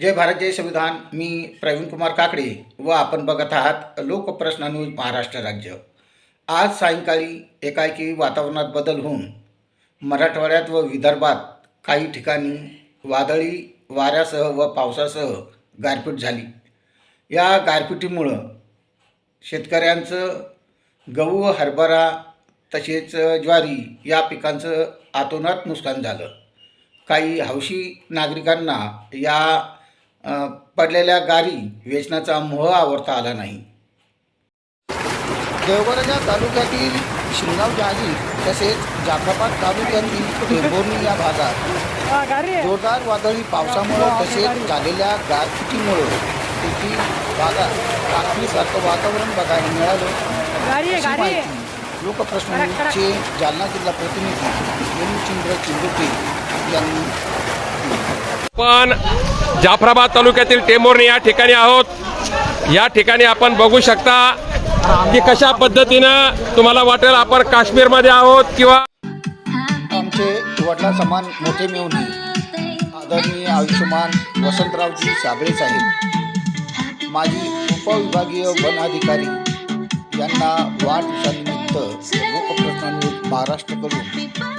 जय भारत जय संविधान. मी प्रवीण कुमार काकडे व आपण बघत आहात लोकप्रश्न न्यूज महाराष्ट्र राज्य. आज सायंकाळी एकाएकी वातावरणात बदल होऊन मराठवाड्यात व विदर्भात काही ठिकाणी वादळी वाऱ्यासह व पावसासह गारपीट झाली. या गारपिटीमुळं शेतकऱ्यांचं गहू व हरभरा तसेच ज्वारी या पिकांचं आतोनात नुकसान झालं. काही हौशी नागरिकांना या पडलेल्या गारी वेचण्याचा मोह आवडता आला नाही. देवगडच्या तालुक्यातील शिंगाव जहाजी तसेच जाफराबाद तालुक्यातील टेंभोर्णी या भागात जोरदार वादळी पावसामुळं तसेच झालेल्या गारपिटीमुळं तेथील भागात कापणीसारखं वातावरण बघायला मिळालं. गाडी आहे अशी गाडी आहे. माहिती लोकप्रश्न न्यूजचे जालना जिल्हा प्रतिनिधी हेमचंद्र चिंदुके यांनी आपण जाफराबाद तालुक्यातील टेंभोर्णी या ठिकाणी आहोत. या ठिकाणी आपण बघू शकता की कशा पद्धतीनं तुम्हाला वाटेल आपण काश्मीरमध्ये आहोत किंवा आमचे वडला समान मोठे मेवणी आदरणीय आयुष्यमान वसंतरावजी साबळे साहेब माजी उपविभागीय वन अधिकारी यांना वाढदिवसानिमित्त लोकप्रश्न महाराष्ट्रकडून